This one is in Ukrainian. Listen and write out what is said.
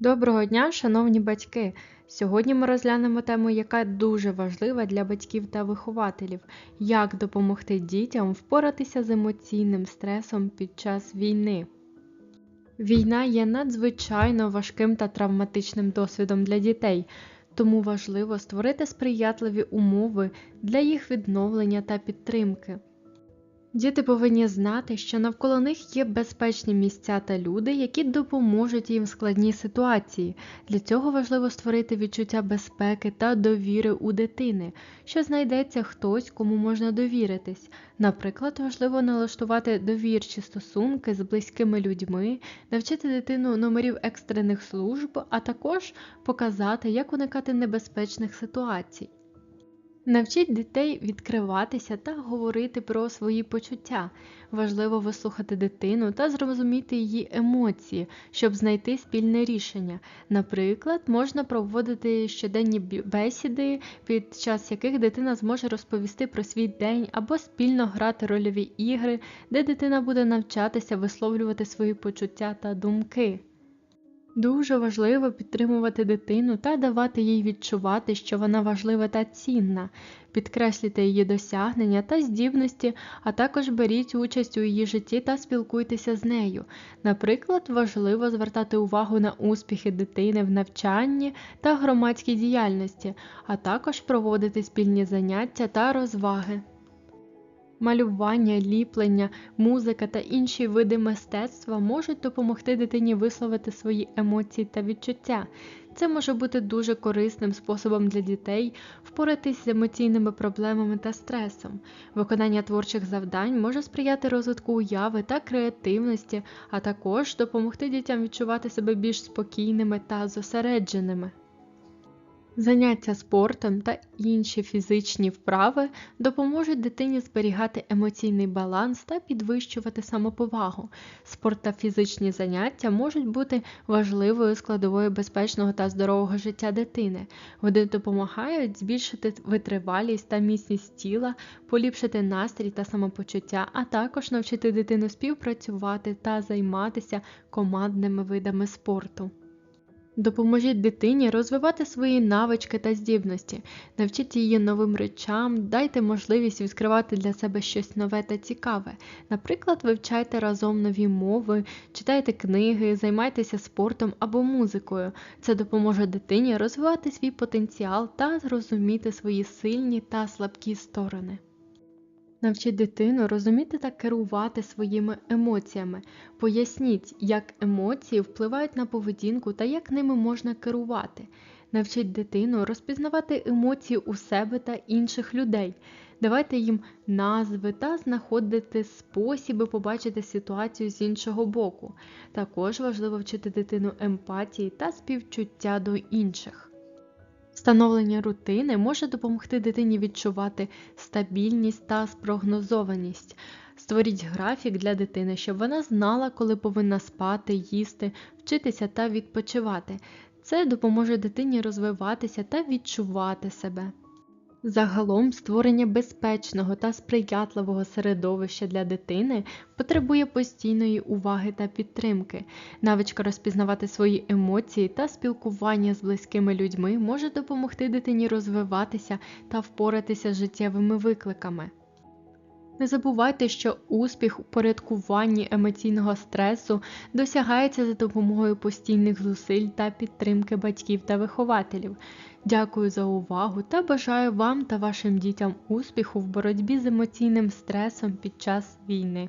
Доброго дня, шановні батьки! Сьогодні ми розглянемо тему, яка дуже важлива для батьків та вихователів: як допомогти дітям впоратися з емоційним стресом під час війни. Війна є надзвичайно важким та травматичним досвідом для дітей, тому важливо створити сприятливі умови для їх відновлення та підтримки. Діти повинні знати, що навколо них є безпечні місця та люди, які допоможуть їм в складній ситуації. Для цього важливо створити відчуття безпеки та довіри у дитини, що знайдеться хтось, кому можна довіритись. Наприклад, важливо налаштувати довірчі стосунки з близькими людьми, навчити дитину номерів екстрених служб, а також показати, як уникати небезпечних ситуацій. Навчіть дітей відкриватися та говорити про свої почуття. Важливо вислухати дитину та зрозуміти її емоції, щоб знайти спільне рішення. Наприклад, можна проводити щоденні бесіди, під час яких дитина зможе розповісти про свій день або спільно грати рольові ігри, де дитина буде навчатися висловлювати свої почуття та думки. Дуже важливо підтримувати дитину та давати їй відчувати, що вона важлива та цінна, підкреслюйте її досягнення та здібності, а також беріть участь у її житті та спілкуйтеся з нею. Наприклад, важливо звертати увагу на успіхи дитини в навчанні та громадській діяльності, а також проводити спільні заняття та розваги. Малювання, ліплення, музика та інші види мистецтва можуть допомогти дитині висловити свої емоції та відчуття. Це може бути дуже корисним способом для дітей впоратись з емоційними проблемами та стресом. Виконання творчих завдань може сприяти розвитку уяви та креативності, а також допомогти дітям відчувати себе більш спокійними та зосередженими. Заняття спортом та інші фізичні вправи допоможуть дитині зберігати емоційний баланс та підвищувати самоповагу. Спорт та фізичні заняття можуть бути важливою складовою безпечного та здорового життя дитини. Вони допомагають збільшити витривалість та міцність тіла, поліпшити настрій та самопочуття, а також навчити дитину співпрацювати та займатися командними видами спорту. Допоможіть дитині розвивати свої навички та здібності, навчіть її новим речам, дайте можливість відкривати для себе щось нове та цікаве. Наприклад, вивчайте разом нові мови, читайте книги, займайтеся спортом або музикою. Це допоможе дитині розвивати свій потенціал та зрозуміти свої сильні та слабкі сторони. Навчіть дитину розуміти та керувати своїми емоціями. Поясніть, як емоції впливають на поведінку та як ними можна керувати. Навчіть дитину розпізнавати емоції у себе та інших людей. Давайте їм назви та знаходити спосіби побачити ситуацію з іншого боку. Також важливо вчити дитину емпатії та співчуття до інших. Встановлення рутини може допомогти дитині відчувати стабільність та спрогнозованість. Створіть графік для дитини, щоб вона знала, коли повинна спати, їсти, вчитися та відпочивати. Це допоможе дитині розвиватися та відчувати себе. Загалом створення безпечного та сприятливого середовища для дитини потребує постійної уваги та підтримки. Навичка розпізнавати свої емоції та спілкування з близькими людьми може допомогти дитині розвиватися та впоратися з життєвими викликами. Не забувайте, що успіх у порядкуванні емоційного стресу досягається за допомогою постійних зусиль та підтримки батьків та вихователів. Дякую за увагу та бажаю вам та вашим дітям успіху в боротьбі з емоційним стресом під час війни.